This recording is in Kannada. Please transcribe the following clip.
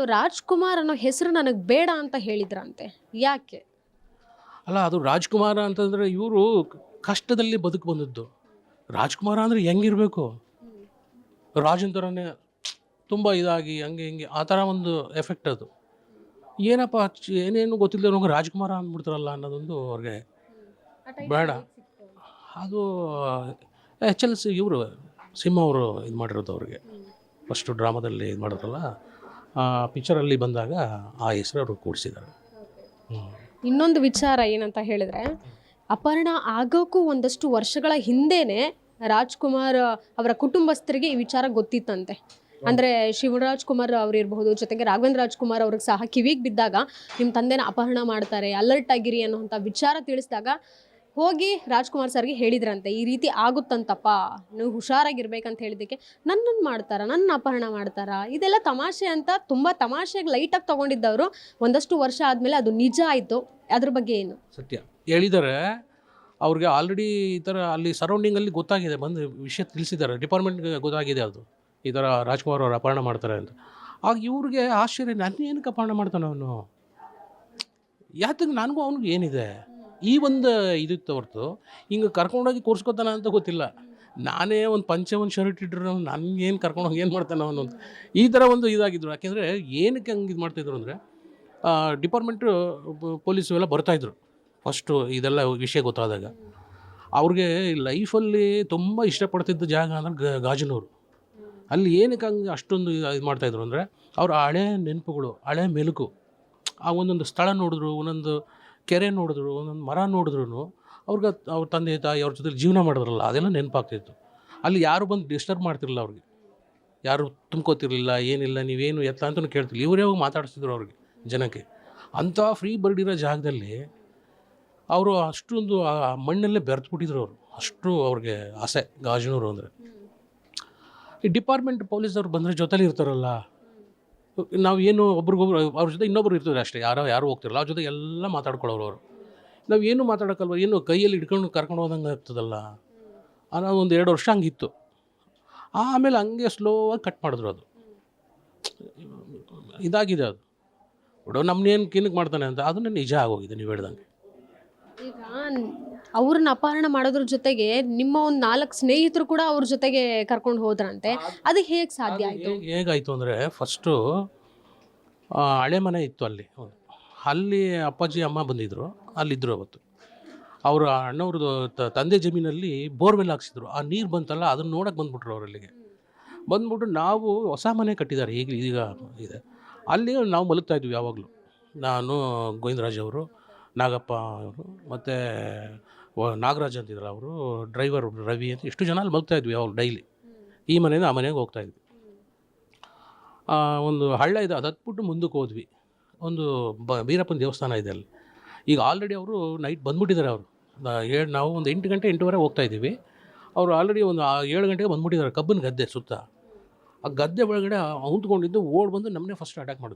ಅದು ರಾಜ್ಕುಮಾರ್ ಅನ್ನೋ ಹೆಸರು ನನಗೆ ಬೇಡ ಅಂತ ಹೇಳಿದ್ರಂತೆ. ಯಾಕೆ? ಅಲ್ಲ, ಅದು ರಾಜ್ಕುಮಾರ ಅಂತಂದರೆ ಇವರು ಕಷ್ಟದಲ್ಲಿ ಬದುಕು ಬಂದದ್ದು. ರಾಜ್ಕುಮಾರ ಅಂದರೆ ಹೆಂಗಿರಬೇಕು? ರಾಜನ್ ಥರನೇ ತುಂಬ ಇದಾಗಿ, ಹಂಗೆ ಹಿಂಗೆ, ಆ ಥರ ಒಂದು ಎಫೆಕ್ಟ್ ಅದು. ಏನಪ್ಪ, ಏನೇನು ಗೊತ್ತಿಲ್ಲದೆ ನಮಗೆ ರಾಜ್ಕುಮಾರ ಅಂದ್ಬಿಡ್ತಾರಲ್ಲ ಅನ್ನೋದೊಂದು ಅವ್ರಿಗೆ ಬೇಡ. ಅದು, ಎಚ್ ಎಲ್ ಸಿ ಇವರು, ಸಿಂಹ ಅವರು ಇದು ಮಾಡಿರೋದು ಅವ್ರಿಗೆ. ಫಸ್ಟು ಡ್ರಾಮಾದಲ್ಲಿ ಇದು ಮಾಡಿದ್ರಲ್ಲ ಪಿಕ್ಚರಲ್ಲಿ ಬಂದಾಗ ಆ ಹೆಸರು ಅವರು ಕೂಡಿಸಿದ್ದಾರೆ. ಇನ್ನೊಂದು ವಿಚಾರ ಏನಂತ ಹೇಳಿದ್ರೆ, ಅಪರ್ಣ ಆಗೋಕ್ಕೂ ಒಂದಷ್ಟು ವರ್ಷಗಳ ಹಿಂದೆನೆ ರಾಜ್ಕುಮಾರ್ ಅವರ ಕುಟುಂಬಸ್ಥರಿಗೆ ಈ ವಿಚಾರ ಗೊತ್ತಿತ್ತಂತೆ. ಅಂದ್ರೆ ಶಿವರಾಜ್ ಕುಮಾರ್ ಅವ್ರು ಇರಬಹುದು, ಜೊತೆಗೆ ರಾಘವೇಂದ್ರ ರಾಜ್ಕುಮಾರ್ ಅವ್ರಿಗೆ ಸಹ ಕಿವಿಗೆ ಬಿದ್ದಾಗ ನಿಮ್ಮ ತಂದೆನ ಅಪಹರಣ ಮಾಡ್ತಾರೆ ಅಲರ್ಟ್ ಆಗಿರಿ ಅನ್ನೋ ವಿಚಾರ ತಿಳಿಸಿದಾಗ ಹೋಗಿ ರಾಜ್ಕುಮಾರ್ ಸರ್ಗೆ ಹೇಳಿದ್ರಂತೆ, ಈ ರೀತಿ ಆಗುತ್ತಂತಪ್ಪ, ನೀವು ಹುಷಾರಾಗಿರ್ಬೇಕಂತ ಹೇಳಿದ್ದಕ್ಕೆ ನನ್ನನ್ನು ಮಾಡ್ತಾರ, ನನ್ನ ಅಪಹರಣ ಮಾಡ್ತಾರ? ಇದೆಲ್ಲ ತಮಾಷೆ ಅಂತ ತುಂಬ ತಮಾಷೆಗೆ ಲೈಟಾಗಿ ತಗೊಂಡಿದ್ದವರು ಒಂದಷ್ಟು ವರ್ಷ ಆದಮೇಲೆ ಅದು ನಿಜ ಆಯಿತು. ಅದ್ರ ಬಗ್ಗೆ ಏನು? ಸತ್ಯ. ಹೇಳಿದ್ದಾರೆ ಅವ್ರಿಗೆ ಆಲ್ರೆಡಿ ಈ ಥರ ಅಲ್ಲಿ ಸರೌಂಡಿಂಗಲ್ಲಿ ಗೊತ್ತಾಗಿದೆ, ಬಂದು ವಿಷಯ ತಿಳಿಸಿದ್ದಾರೆ. ಡಿಪಾರ್ಟ್ಮೆಂಟ್ಗೆ ಗೊತ್ತಾಗಿದೆ ಅದು, ಈ ಥರ ರಾಜ್ಕುಮಾರ್ ಅವರು ಅಪಹರಣ ಮಾಡ್ತಾರೆ ಅಂತ. ಆಗ ಇವ್ರಿಗೆ ಆಶ್ಚರ್ಯ ನನ್ನ ಏನಕ್ಕೆ ಅಪಹರಣ ಮಾಡ್ತಾನೆ ಅವನು? ಯಾತಕ್ಕೆ ನನಗೂ ಅವನಿಗೆ ಏನಿದೆ? ಈ ಒಂದು ಇದಿತ್ತು ಹೊರ್ತು. ಹಿಂಗೆ ಕರ್ಕೊಂಡೋಗಿ ಕೂರಿಸ್ಕೊತಾನ ಅಂತ ಗೊತ್ತಿಲ್ಲ. ನಾನೇ ಒಂದು ಪಂಚೆ ಒಂದು ಶರ್ಟ್ ಇಟ್ಟರು ನನಗೇನು ಕರ್ಕೊಂಡೋಗಿ ಏನು ಮಾಡ್ತಾನೆ ಅವನು ಅಂತ. ಈ ಥರ ಒಂದು ಇದಾಗಿದ್ರು. ಯಾಕೆಂದರೆ ಏನಕ್ಕೆ ಹಂಗೆ ಇದು ಮಾಡ್ತಾಯಿದ್ರು ಅಂದರೆ ಡಿಪಾರ್ಟ್ಮೆಂಟು ಪೊಲೀಸು ಎಲ್ಲ ಬರ್ತಾಯಿದ್ರು ಫಸ್ಟು ಇದೆಲ್ಲ ವಿಷಯ ಗೊತ್ತಾದಾಗ. ಅವ್ರಿಗೆ ಲೈಫಲ್ಲಿ ತುಂಬ ಇಷ್ಟಪಡ್ತಿದ್ದ ಜಾಗ ಅಂದ್ರೆ ಗ- ಗಾಜನೂರು. ಅಲ್ಲಿ ಏನಕ್ಕೆ ಹಂಗೆ ಅಷ್ಟೊಂದು ಇದು ಮಾಡ್ತಾಯಿದ್ರು ಅಂದರೆ, ಅವ್ರ ಹಳೆ ನೆನಪುಗಳು, ಹಳೆ ಮೆಲುಕು. ಆ ಒಂದೊಂದು ಸ್ಥಳ ನೋಡಿದ್ರು, ಒಂದೊಂದು ಕೆರೆ ನೋಡಿದ್ರು, ಒಂದೊಂದು ಮರ ನೋಡಿದ್ರು ಅವ್ರಿಗೆ ಅವ್ರ ತಂದೆ ತಾಯಿ ಅವ್ರ ಜೊತೆ ಜೀವನ ಮಾಡಿದ್ರಲ್ಲ, ಅದೆಲ್ಲ ನೆನಪಾಗ್ತಿತ್ತು. ಅಲ್ಲಿ ಯಾರು ಬಂದು ಡಿಸ್ಟರ್ಬ್ ಮಾಡ್ತಿರಲಿಲ್ಲ ಅವ್ರಿಗೆ. ಯಾರು ತುಂಬ್ಕೋತಿರ್ಲಿಲ್ಲ, ಏನಿಲ್ಲ, ನೀವೇನು ಎತ್ತ ಅಂತಲೂ ಕೇಳ್ತಿಲ್ಲ ಇವರೇ ಹೋಗಿ ಮಾತಾಡಿಸ್ತಿದ್ರು ಅವ್ರಿಗೆ ಜನಕ್ಕೆ. ಅಂಥ ಫ್ರೀ ಬರ್ಡ್ ಇರೋ ಜಾಗದಲ್ಲಿ ಅವರು ಅಷ್ಟೊಂದು ಆ ಮಣ್ಣಲ್ಲೇ ಬೆರೆತ್ಬಿಟ್ಟಿದ್ರು ಅವರು. ಅಷ್ಟು ಅವ್ರಿಗೆ ಆಸೆ, ಗಾಜನೂರು ಅಂದರೆ. ಈ ಡಿಪಾರ್ಟ್ಮೆಂಟ್ ಪೊಲೀಸವ್ರು ಬಂದರೆ ಜೊತೆಲಿ ಇರ್ತಾರಲ್ಲ ನಾವು ಏನು ಒಬ್ರಿಗೊಬ್ರು, ಅವ್ರ ಜೊತೆ ಇನ್ನೊಬ್ರು ಇರ್ತಾರೆ ಅಷ್ಟೇ, ಯಾರೋ, ಯಾರು ಹೋಗ್ತಿರಲ್ಲ, ಅವ್ರ ಜೊತೆ ಎಲ್ಲ ಮಾತಾಡ್ಕೊಳ್ಳೋರು ಅವರು. ನಾವು ಏನು ಮಾತಾಡೋಕ್ಕಲ್ವ, ಏನು ಕೈಯಲ್ಲಿ ಹಿಡ್ಕೊಂಡು ಕರ್ಕೊಂಡು ಹೋದಂಗೆ ಆಗ್ತದಲ್ಲ. ಅನ್ನೋ ಒಂದು ಎರಡು ವರ್ಷ ಹಂಗಿತ್ತು. ಆಮೇಲೆ ಹಂಗೆ ಸ್ಲೋವಾಗಿ ಕಟ್ ಮಾಡಿದ್ರು ಅದು. ಇದಾಗಿದೆ ಅದು. ಬಿಡೋ ನಮ್ಮನ್ನೇನು ಕಿನಕ್ಕೆ ಮಾಡ್ತಾನೆ ಅಂತ, ಅದನ್ನ ನಿಜ ಆಗೋಗಿದೆ ನೀವು ಹೇಳ್ದಂಗೆ. ಅವ್ರನ್ನ ಅಪಹರಣ ಮಾಡೋದ್ರ ಜೊತೆಗೆ ನಿಮ್ಮ ಒಂದು ನಾಲ್ಕು ಸ್ನೇಹಿತರು ಕೂಡ ಅವ್ರ ಜೊತೆಗೆ ಕರ್ಕೊಂಡು ಹೋದ್ರಂತೆ. ಅದು ಹೇಗೆ ಸಾಧ್ಯ ಆಯಿತು? ಹೇಗೆ ಹೇಗಾಯಿತು ಅಂದರೆ ಫಸ್ಟು ಹಳೆ ಮನೆ ಇತ್ತು ಅಲ್ಲಿ. ಅಲ್ಲಿ ಅಪ್ಪಾಜಿ ಅಮ್ಮ ಬಂದಿದ್ದರು ಅಲ್ಲಿದ್ದರು ಅವತ್ತು. ಅವರು ಅಣ್ಣವ್ರದ್ದು ತಂದೆ ಜಮೀನಲ್ಲಿ ಬೋರ್ವೆಲ್ ಹಾಕ್ಸಿದ್ರು. ಆ ನೀರು ಬಂತಲ್ಲ ಅದನ್ನು ನೋಡೋಕೆ ಬಂದ್ಬಿಟ್ರು ಅವರಲ್ಲಿಗೆ ಅಲ್ಲಿಗೆ. ಬಂದ್ಬಿಟ್ಟು ನಾವು ಹೊಸ ಮನೆ ಕಟ್ಟಿದ್ದಾರೆ. ಈಗ ಈಗ ಇದೆ. ಅಲ್ಲಿ ನಾವು ಮಲಗ್ತಾ ಇದ್ವಿ ಯಾವಾಗಲೂ. ನಾನು ಗೋವಿಂದರಾಜ್ ಅವರು ನಾಗಪ್ಪ ಅವರು ಮತ್ತು ನಾಗರಾಜ್ ಅಂತಿದ್ರು ಅವರು ಡ್ರೈವರ್ ರವಿ ಅಂತ ಇಷ್ಟು ಜನ ಅಲ್ಲಿ ಮಲಗ್ತಾ ಇದ್ವಿ ಅವ್ರು ಡೈಲಿ ಈ ಮನೆಯಿಂದ ಆ ಮನೆಗೆ ಹೋಗ್ತಾ ಇದ್ವಿ. ಆ, ಒಂದು ಹಳ್ಳ ಇದೆ ಅದು ಹತ್ಬಿಟ್ಟು ಮುಂದಕ್ಕೆ ಹೋದ್ವಿ. ಒಂದು ಬ ಬೀರಪ್ಪನ ದೇವಸ್ಥಾನ ಇದೆ ಅಲ್ಲಿ. ಈಗ ಆಲ್ರೆಡಿ ಅವರು ನೈಟ್ ಬಂದ್ಬಿಟ್ಟಿದ್ದಾರೆ ಅವರು. ಏಳು ನಾವು ಒಂದು ಎಂಟು ಗಂಟೆ ಎಂಟೂವರೆ ಹೋಗ್ತಾ ಇದ್ದೀವಿ. ಅವರು ಆಲ್ರೆಡಿ ಒಂದು ಏಳು ಗಂಟೆಗೆ ಬಂದ್ಬಿಟ್ಟಿದ್ದಾರೆ ಕಬ್ಬನ ಗದ್ದೆ ಸುತ್ತ. ಆ ಗದ್ದೆ ಒಳಗಡೆ ಅಂತ್ಕೊಂಡಿದ್ದು ಓಡ್ ಬಂದು ನಮ್ಮನ್ನೇ ಫಸ್ಟ್ ಅಟ್ಯಾಕ್ ಮಾಡಿದ್ರು.